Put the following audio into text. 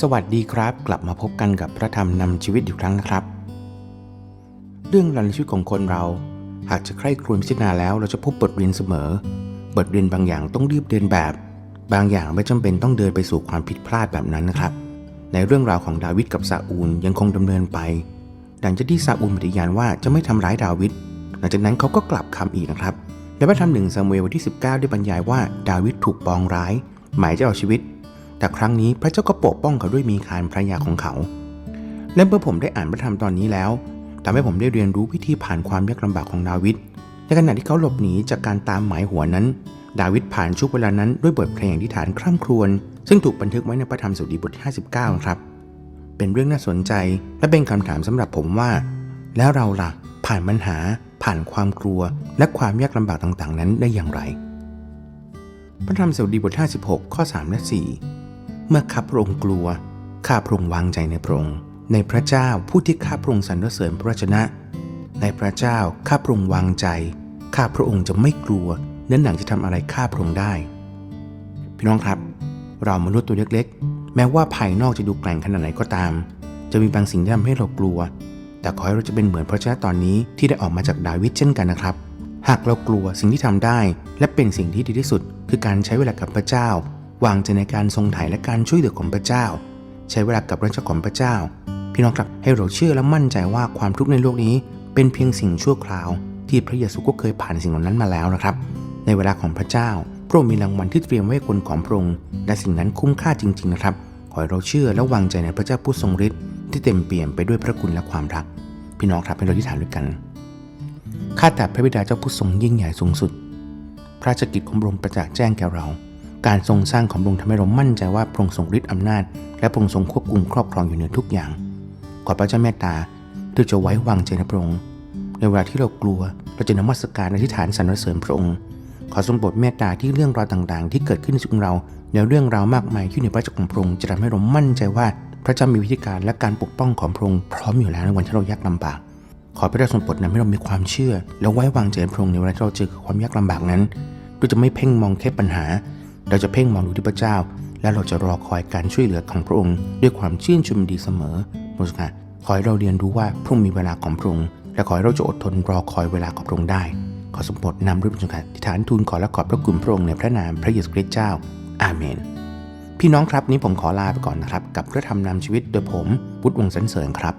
สวัสดีครับ กลับมาพบกันกับพระธรรมนำชีวิตอีกครั้งนะครับ เรื่องราวในชีวิตของคนเรา หากจะใคร่ครวญพิจารณาแล้วเราจะพบบทเรียนเสมอ บทเรียนบางอย่างต้องรีบเดินแบบ บางอย่างไม่จำเป็นต้องเดินไปสู่ความผิดพลาดแบบนั้นนะครับ ในเรื่องราวของดาวิดกับซาอูลยังคงดำเนินไป ดังจากที่ซาอูลปฏิญาณว่าจะไม่ทำร้ายดาวิดหลังจากนั้นเขาก็กลับคำอีกนะครับในพระธรรมหนึ่งซามูเอลบทที่ 19 ได้บรรยายว่าดาวิดถูกปองร้าย หมายจะเอาชีวิต แต่ครั้งนี้พระเจ้าก็ปกป้องเขาด้วยมีคานภรรยาของเขา และเมื่อผมได้อ่านพระธรรมตอนนี้แล้วทำให้ผมได้เรียนรู้วิธีผ่านความยากลำบากของดาวิด ในขณะที่เขาหลบหนีจากการตามหมายหัวนั้น ดาวิดผ่านช่วงเวลานั้นด้วยบทเพลงที่ฐานคร่ำครวญซึ่งถูกบันทึกไว้ในพระธรรมสดุดีบทที่59 ครับ เป็นเรื่องน่าสนใจและเป็นคำถามสำหรับผมว่า แล้วเราล่ะ ผ่านปัญหา ผ่านความกลัว และความยากลำบากต่างๆ นั้นได้อย่างไร พระธรรมสดุดีบท56ข้อ 3 และ 4 เมื่อข้าพระองค์กลัว ข้าพระองค์วางใจในพระองค์ในพระเจ้าผู้ที่ข้าพระองค์สรรเสริญพระวจนะ ในพระเจ้าข้าพระองค์วางใจ ข้าพระองค์จะไม่กลัวเนื้อหนังจะทำอะไรข้าพระองค์ได้ พี่น้องครับ เรามนุษย์ตัวเล็กๆ แม้ว่าภายนอกจะดูแกร่งขนาดไหนก็ตาม จะมีบางสิ่งที่ทำให้เรากลัว แต่ขอให้เราจะเป็นเหมือนพระเจ้าตอนนี้ที่ได้ออกมาจากดาวิดเช่นกันนะครับ หากเรากลัวสิ่งที่ทำได้ และเป็นสิ่งที่ดีที่สุด คือการใช้เวลากับพระเจ้า วางใจในการทรงไถ่และการช่วยเหลือของพระเจ้า ใช้เวลากับพระเจ้าของพระเจ้า พี่น้องครับให้เราเชื่อและมั่นใจว่าความทุกข์ในโลกนี้เป็นเพียงสิ่งชั่วคราว ที่พระเยซูก็เคยผ่านสิ่งเหล่านั้นมาแล้วนะครับ ในเวลาของพระเจ้า พระองค์มีรางวัลที่เตรียมไว้คนของพระองค์และสิ่งนั้นคุ้มค่าจริง ๆ นะครับ ขอให้เราเชื่อและวางใจในพระเจ้าผู้ทรงฤทธิ์ที่เต็มเปี่ยมไปด้วยพระคุณและความรัก พี่น้องครับให้เราที่ฐานด้วยกันข้าแต่พระบิดาเจ้าผู้ทรงยิ่งใหญ่สูงสุด พระราชกิจของพระองค์ประจักษ์แจ้งแก่เรา การทรงสร้างของพระองค์ทำให้เรามั่นใจว่าพระองค์ทรงฤทธิ์อำนาจ และพระองค์ทรงควบคุมครอบครองอยู่เหนือทุกอย่าง ขอพระเจ้าเมตตาที่จะไว้วางใจในพระองค์ ในเวลาที่เรากลัวเราจะนมัสการอธิษฐานสรรเสริญพระองค์ ขอทรงโปรดเมตตาที่เรื่องราวต่างๆ ที่เกิดขึ้นในชีวิตเราในเรื่องราวมากมายที่อยู่ในพระเจ้าของพระองค์จะทำให้เรามั่นใจว่าพระเจ้ามีวิธีการและการปกป้องของพระองค์พร้อมอยู่แล้วในวันที่เรายากลำบาก ขอพระเจ้าทรงโปรดนำให้เรามีความเชื่อ และไว้วางใจพระองค์ในเวลาที่เราเจอความยากลำบากนั้นเราจะไม่เพ่งมองแค่ปัญหา เราจะเพ่งมองดูที่พระเจ้า และเราจะรอคอยการช่วยเหลือของพระองค์ ด้วยความชื่นชมดีเสมอพระค่ะขอให้เราเรียนรู้ว่าพระองค์มีเวลาของพระองค์และขอให้เราจะอดทนรอคอยเวลาของพระองค์ได้ ขอสมโปรดนำด้วยพระชค่ะที่ฐานทูลขอและขอบพระคุณพระองค์ในพระนามพระเยซูคริสต์เจ้า อาเมน พี่น้องครับนี้ผมขอลาไปก่อนนะครับ กับพระธรรมนำชีวิตโดยผมพุทธวงศ์สันเสริญครับ